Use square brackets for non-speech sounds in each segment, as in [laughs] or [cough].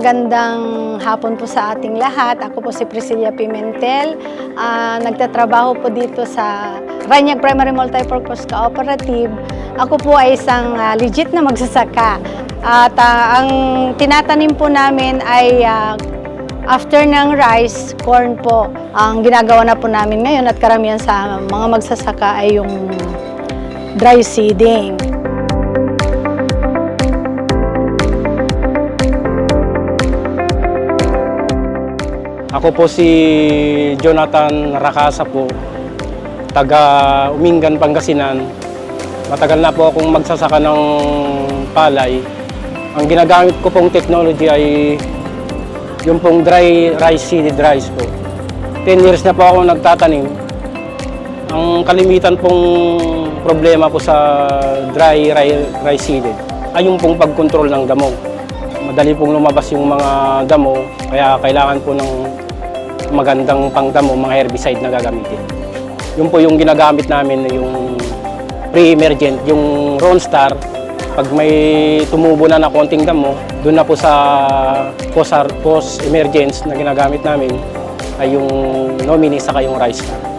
magandang hapon po sa ating lahat. Ako po si Priscilla Pimentel. Ah, nagtatrabaho po dito sa Ranyag Primary Multipurpose Cooperative. Ako po ay isang ah, legit na magsasaka. At ah, ang tinatanim po namin ay ah, after ng rice, corn po. Ang ginagawa na po namin ngayon at karamihan sa mga magsasaka ay yung dry seeding. Ako po si Jonathan Rakasa po, taga Umingan, Pangasinan. Matagal na po akong magsasaka ng palay. Ang ginagamit ko pong technology ay yung pong dry rice seeded rice po. 10 years na po ako nagtatanim. Ang kalimitan pong problema po sa dry ri- rice seeded ay yung pong pagkontrol ng damo. Madali pong lumabas yung mga damo, kaya kailangan po ng magandang pangdamo, mga herbicide na gagamitin. Yun po yung ginagamit namin, yung pre-emergent, yung Ronstar. Pag may tumubo na na konting damo, doon na po sa post- post-emergence na ginagamit namin ay yung nomini saka yung rice star.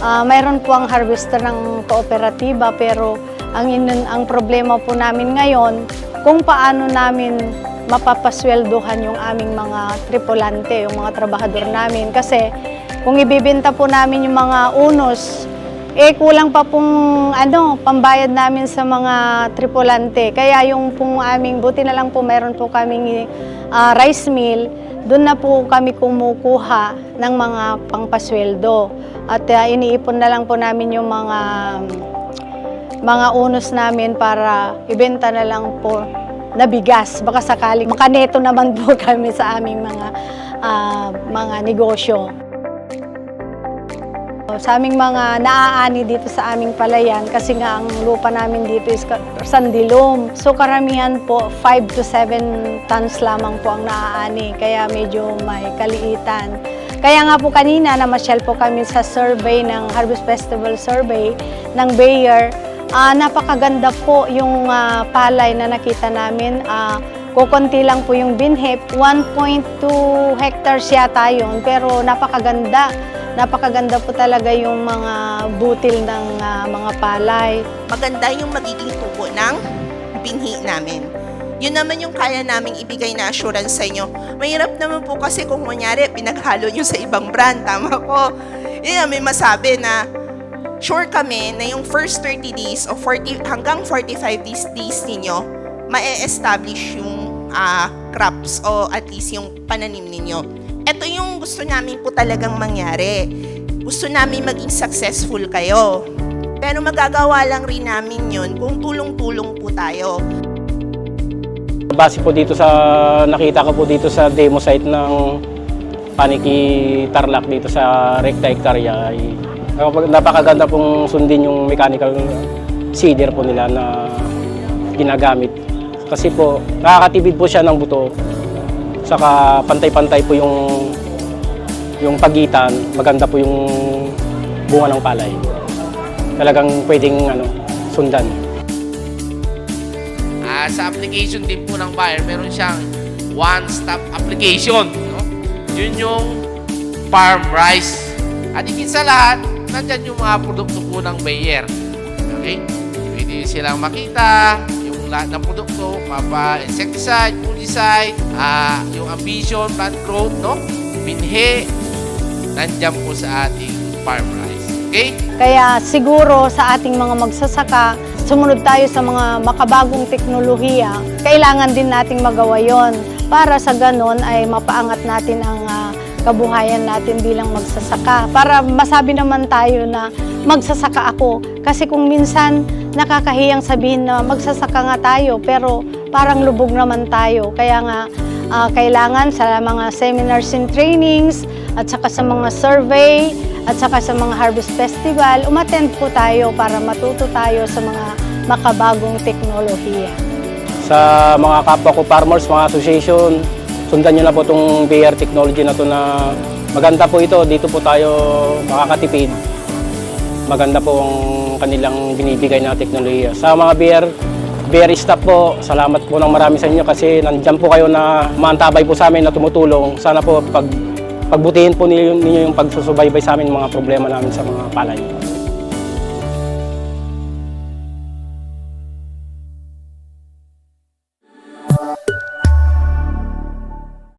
Ah, mayroon po ang harvester ng kooperatiba pero ang inun, ang problema po namin ngayon kung paano namin mapapasweldohan yung aming mga tripulante, yung mga trabahador namin kasi kung ibibenta po namin yung mga unos eh kulang pa pong ano, pambayad namin sa mga tripulante. Kaya yung pong aming, buti na lang po meron po kaming ah, rice mill, doon na po kami kumukuha ng mga pangpasweldo. At ah, iniipon na lang po namin yung mga mga unos namin para ibenta na lang po na bigas. Baka sakaling makaneto naman po [laughs] kami sa aming mga ah, mga negosyo. Sa aming mga naaani dito sa aming palayan, kasi nga ang lupa namin dito is sandilom. So karamihan po, 5 to 7 tons lamang po ang naaani, kaya medyo may kaliitan. Kaya nga po kanina, namasyal po kami sa survey ng Harvest Festival Survey ng Bayer. Ah, napakaganda po yung ah, palay na nakita namin. Ah, kukunti lang po yung binhip. 1.2 hectares yata yun, pero napakaganda. Napakaganda po talaga yung mga butil ng ah, mga palay. maganda yung magiging tubo ng binhi namin. Yun naman yung kaya naming ibigay na assurance sa inyo. Mahirap naman po kasi kung kunyari pinaghalo nyo sa ibang brand, tama ko. Yun may masabi na sure kami na yung first 30 days o 40, hanggang 45 days, days ninyo, ma-establish yung ah, crops o at least yung pananim ninyo. Ito yung gusto namin po talagang mangyari. Gusto namin maging successful kayo. Pero magagawa lang rin namin yun kung tulong-tulong po tayo. Base po dito sa nakita ko po dito sa demo site ng Paniki Tarlac dito sa Recta Hectaria ay napaka- napakaganda pong sundin yung mechanical seeder po nila na ginagamit. Kasi po nakakatibid po siya ng buto saka pantay-pantay po yung yung pagitan, maganda po yung bunga ng palay. Talagang pwedeng ano, sundan. Ah, sa application din po ng buyer, meron siyang one-stop application. No? Yun yung farm rice. At higit sa lahat, nandyan yung mga produkto po ng buyer. Okay? Pwede silang makita yung lahat ng produkto, mapa insecticide, fungicide, ah, yung ambition, plant growth, no? Binhe, nandyan po sa ating farm rice. Okay? Kaya siguro sa ating mga magsasaka, sumunod tayo sa mga makabagong teknolohiya, kailangan din nating magawa yon para sa ganon ay mapaangat natin ang ah, kabuhayan natin bilang magsasaka. Para masabi naman tayo na magsasaka ako. Kasi kung minsan nakakahiyang sabihin na magsasaka nga tayo, pero parang lubog naman tayo. Kaya nga ah, kailangan sa mga seminars and trainings at saka sa mga survey at saka sa mga harvest festival, umattend po tayo para matuto tayo sa mga makabagong teknolohiya. sa mga kapwa ko farmers, mga association, sundan nyo na po itong BR technology na to na maganda po ito. Dito po tayo makakatipid. Maganda po ang kanilang binibigay na teknolohiya. Sa mga beer, beer staff po, salamat po ng marami sa inyo kasi nandyan po kayo na maantabay po sa amin na tumutulong. Sana po pag pagbutihin po ninyo, ninyo yung pagsusubaybay sa amin mga problema namin sa mga palay.